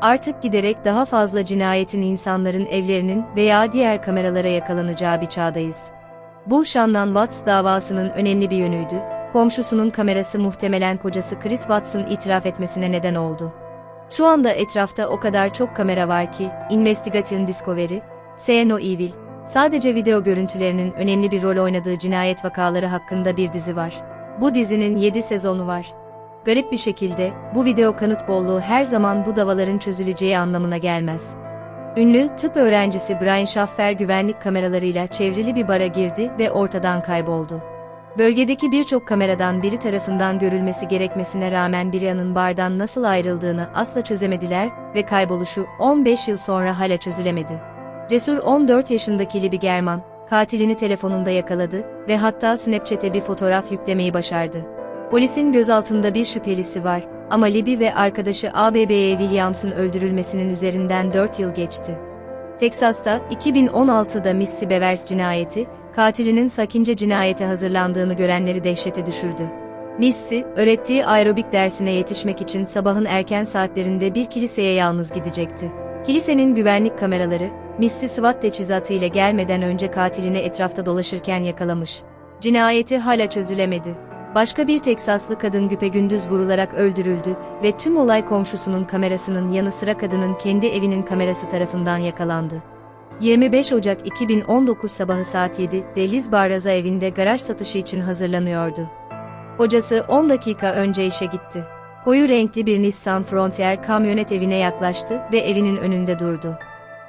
Artık giderek daha fazla cinayetin insanların evlerinin veya diğer kameralara yakalanacağı bir çağdayız. Bu Shannon Watts davasının önemli bir yönüydü. Komşusunun kamerası muhtemelen kocası Chris Watts'ın itiraf etmesine neden oldu. Şu anda etrafta o kadar çok kamera var ki, Investigation Discovery, CNO Evil, sadece video görüntülerinin önemli bir rol oynadığı cinayet vakaları hakkında bir dizi var. Bu dizinin 7 sezonu var. Garip bir şekilde, bu video kanıt bolluğu her zaman bu davaların çözüleceği anlamına gelmez. Ünlü tıp öğrencisi Brian Schaffer güvenlik kameralarıyla çevrili bir bara girdi ve ortadan kayboldu. Bölgedeki birçok kameradan biri tarafından görülmesi gerekmesine rağmen Brian'ın bardan nasıl ayrıldığını asla çözemediler ve kayboluşu 15 yıl sonra hala çözülemedi. Cesur 14 yaşındaki Libby German, katilini telefonunda yakaladı ve hatta Snapchat'e bir fotoğraf yüklemeyi başardı. Polisin gözaltında bir şüphelisi var ama Libby ve arkadaşı ABB'ye Williams'ın öldürülmesinin üzerinden 4 yıl geçti. Teksas'ta 2016'da Missy Bevers cinayeti, katilinin sakince cinayete hazırlandığını görenleri dehşete düşürdü. Missy, öğrettiği aerobik dersine yetişmek için sabahın erken saatlerinde bir kiliseye yalnız gidecekti. Kilisenin güvenlik kameraları, Missy SWAT teçhizatı ile gelmeden önce katilini etrafta dolaşırken yakalamış. Cinayeti hala çözülemedi. Başka bir Teksaslı kadın güpegündüz vurularak öldürüldü ve tüm olay komşusunun kamerasının yanı sıra kadının kendi evinin kamerası tarafından yakalandı. 25 Ocak 2019 sabahı saat 7'de Liz Barraza evinde garaj satışı için hazırlanıyordu. Kocası 10 dakika önce işe gitti. Koyu renkli bir Nissan Frontier kamyonet evine yaklaştı ve evinin önünde durdu.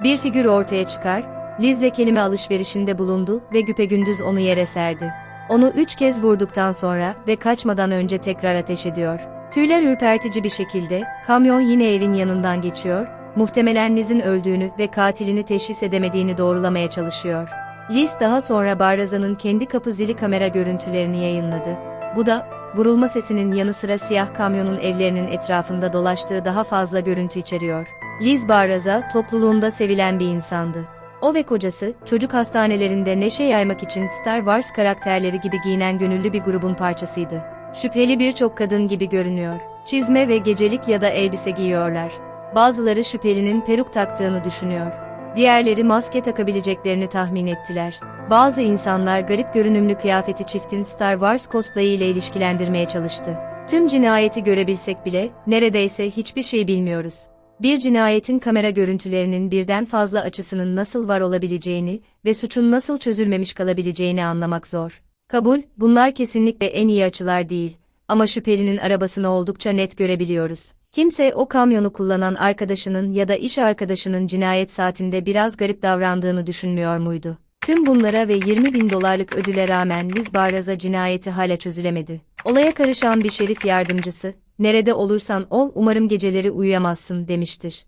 Bir figür ortaya çıkar, Liz'le kelime alışverişinde bulundu ve güpegündüz onu yere serdi. Onu üç kez vurduktan sonra ve kaçmadan önce tekrar ateş ediyor. Tüyler ürpertici bir şekilde, kamyon yine evin yanından geçiyor, muhtemelen Liz'in öldüğünü ve katilini teşhis edemediğini doğrulamaya çalışıyor. Liz daha sonra Barraza'nın kendi kapı zili kamera görüntülerini yayınladı. Bu da, vurulma sesinin yanı sıra siyah kamyonun evlerinin etrafında dolaştığı daha fazla görüntü içeriyor. Liz Barraza, topluluğunda sevilen bir insandı. O ve kocası, çocuk hastanelerinde neşe yaymak için Star Wars karakterleri gibi giyinen gönüllü bir grubun parçasıydı. Şüpheli birçok kadın gibi görünüyor. Çizme ve gecelik ya da elbise giyiyorlar. Bazıları şüphelinin peruk taktığını düşünüyor. Diğerleri maske takabileceklerini tahmin ettiler. Bazı insanlar garip görünümlü kıyafeti çiftin Star Wars cosplay'i ile ilişkilendirmeye çalıştı. Tüm cinayeti görebilsek bile, neredeyse hiçbir şey bilmiyoruz bir cinayetin kamera görüntülerinin birden fazla açısının nasıl var olabileceğini ve suçun nasıl çözülmemiş kalabileceğini anlamak zor. Kabul, bunlar kesinlikle en iyi açılar değil ama şüphelinin arabasını oldukça net görebiliyoruz. Kimse o kamyonu kullanan arkadaşının ya da iş arkadaşının cinayet saatinde biraz garip davrandığını düşünmüyor muydu? Tüm bunlara ve 20 bin dolarlık ödüle rağmen Liz Barraza cinayeti hala çözülemedi. Olaya karışan bir şerif yardımcısı, nerede olursan ol umarım geceleri uyuyamazsın demiştir.